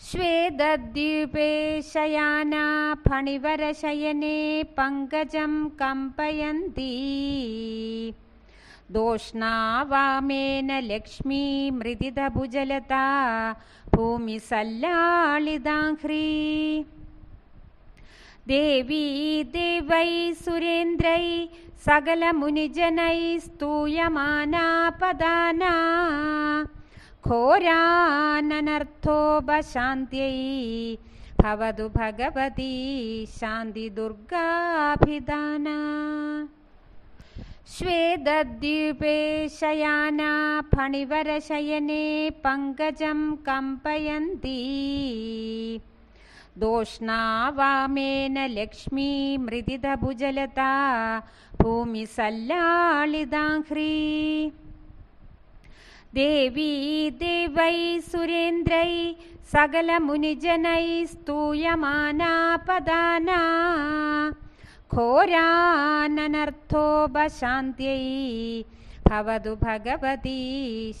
श्वेदद्वीपे शयाना फणिवरशयने पङ्कजं कम्पयन्ती। दोष्णा वामेन लक्ष्मी मृदिदभुजलता भूमिसल्लाळिदाङ्घ्री देवी देवै सुरेन्द्रै सकलमुनिजनै स्तूयमाना पदाना घोराननर्थोपशान्त्यै भवतु भगवती शान्तिदुर्गाभिधाना। श्वेदद्वीपे शयाना फणिवरशयने पङ्कजं कम्पयन्ती। दोष्णा वामेन लक्ष्मी मृदिदभुजलता भूमिसल्लाळिदाङ्घ्री देवी देवै सुरेन्द्रै सकलमुनिजनै स्तूयमाना पदाना घोराननर्थोपशान्त्यै भवतु भगवती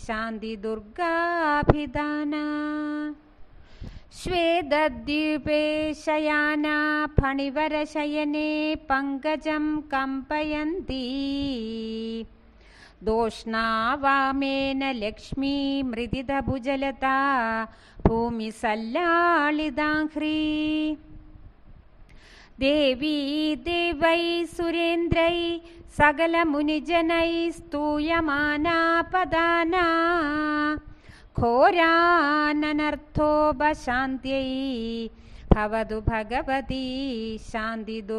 शान्तिदुर्गाभिधाना। श्वेदद्वीपे शयाना फणिवरशयने पङ्कजं कम्पयन्ती दोष्णा वामेन लक्ष्मी मृदिदभुजलता भूमिसल्लाळिदाङ्घ्री देवी देवै सुरेन्द्रै सकलमुनिजनै स्तूयमाना पदाना घोराननर्थोपशान्त्यै भवतु भगवती शान्तिदुर्गाभिधाना